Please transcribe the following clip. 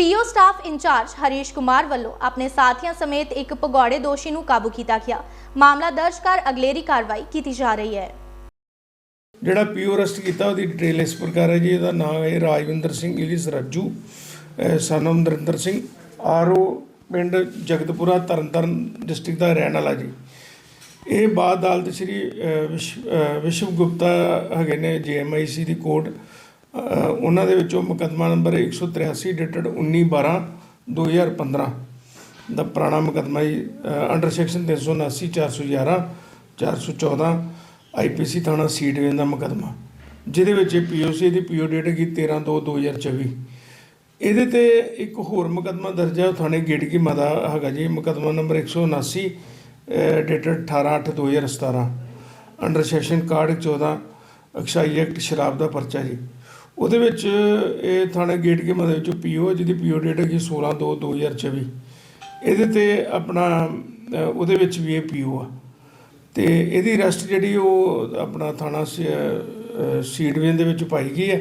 ਪੀਓ staff incharge Harish Kumar ਵੱਲੋਂ ਆਪਣੇ ਸਾਥੀਆਂ ਸਮੇਤ ਇੱਕ ਭਗੌੜੇ ਦੋਸ਼ੀ ਨੂੰ ਕਾਬੂ ਕੀਤਾ ਗਿਆ। ਮਾਮਲਾ ਦਰਜ ਕਰ ਅਗਲੇਰੀ ਕਾਰਵਾਈ ਕੀਤੀ ਜਾ ਰਹੀ ਹੈ। ਜਿਹੜਾ ਪੀਓ ਅਰੈਸਟ ਕੀਤਾ ਉਹਦੀ ਡਿਟੇਲ ਇਸ ਪ੍ਰਕਾਰ ਹੈ ਜੀ, ਇਹਦਾ ਨਾਮ ਹੈ ਰਾਜਵਿੰਦਰ ਸਿੰਘ ਇਲਿਸ ਰਾਜੂ ਸਨਮ ਨਰਿੰਦਰ ਸਿੰਘ, ਆਰਓ ਪਿੰਡ ਜਗਤਪੁਰਾ, ਤਰਨਤਾਰਨ ਡਿਸਟ੍ਰਿਕਟ ਦਾ ਰਹਿਣ ਵਾਲਾ ਜੀ। ਇਹ ਬਾਅਦ ਅਦਾਲਤ ਸ਼੍ਰੀ ਵਿਸ਼- ਵਿਸ਼ਵ ਗੁਪਤਾ ਹੈਗੇ ਨੇ, ਜੀਐਮਆਈਸੀ ਦੀ ਕੋਰਟ ਉਹਨਾਂ ਦੇ ਵਿੱਚੋਂ ਮੁਕੱਦਮਾ ਨੰਬਰ 183 ਡੇਟਡ 19 12 2015 ਦਾ ਪੁਰਾਣਾ ਮੁਕੱਦਮਾ ਜੀ ਅੰਡਰ ਸੈਕਸ਼ਨ 379 411 414 ਆਈਪੀਸੀ ਥਾਣਾ ਸੀ ਡਿਵੀਜ਼ਨ ਦਾ ਮੁਕੱਦਮਾ, ਜਿਹਦੇ ਵਿੱਚ ਇਹ ਪੀਓਸੀ ਦੀ ਪੀਓ ਡੇਟ ਹੈਗੀ 13 2 2024 ਇਹਦੇ ਤੇ ਇੱਕ ਹੋਰ ਮੁਕੱਦਮਾ ਦਰਜ ਹੈ, ਉਹ ਥਾਣੇ ਗੇਟਕੀ ਮਾਦਾ ਹੈਗਾ ਜੀ, ਮੁਕੱਦਮਾ ਨੰਬਰ 179 ਡੇਟਡ 18 8 2017 ਅੰਡਰ ਸੈਕਸ਼ਨ ਕਾਰਡ 14 ਅਕਸ਼ਾਈ ਐਕਟ ਸ਼ਰਾਬ ਦਾ ਪਰਚਾ ਜੀ। ਉਹਦੇ ਵਿੱਚ ਇਹ ਥਾਣੇ ਗੇਟਕੀ ਮਾਦਾ ਵਿੱਚ ਪੀਓ ਜਿਹਦੀ ਪੀਓ ਡੇਟ ਹੈਗੀ 16 2 2024 ਇਹਦੇ ਤੇ ਆਪਣਾ ਉਹਦੇ ਵਿੱਚ ਵੀ ਇਹ ਪੀਓ ਆ। ਤੇ ਇਹਦੀ ਰੈਸਟ ਜਿਹੜੀ ਉਹ ਆਪਣਾ ਥਾਣਾ ਸੀਡਵੇਨ ਦੇ ਵਿੱਚ ਪਾਈ ਗਈ ਹੈ।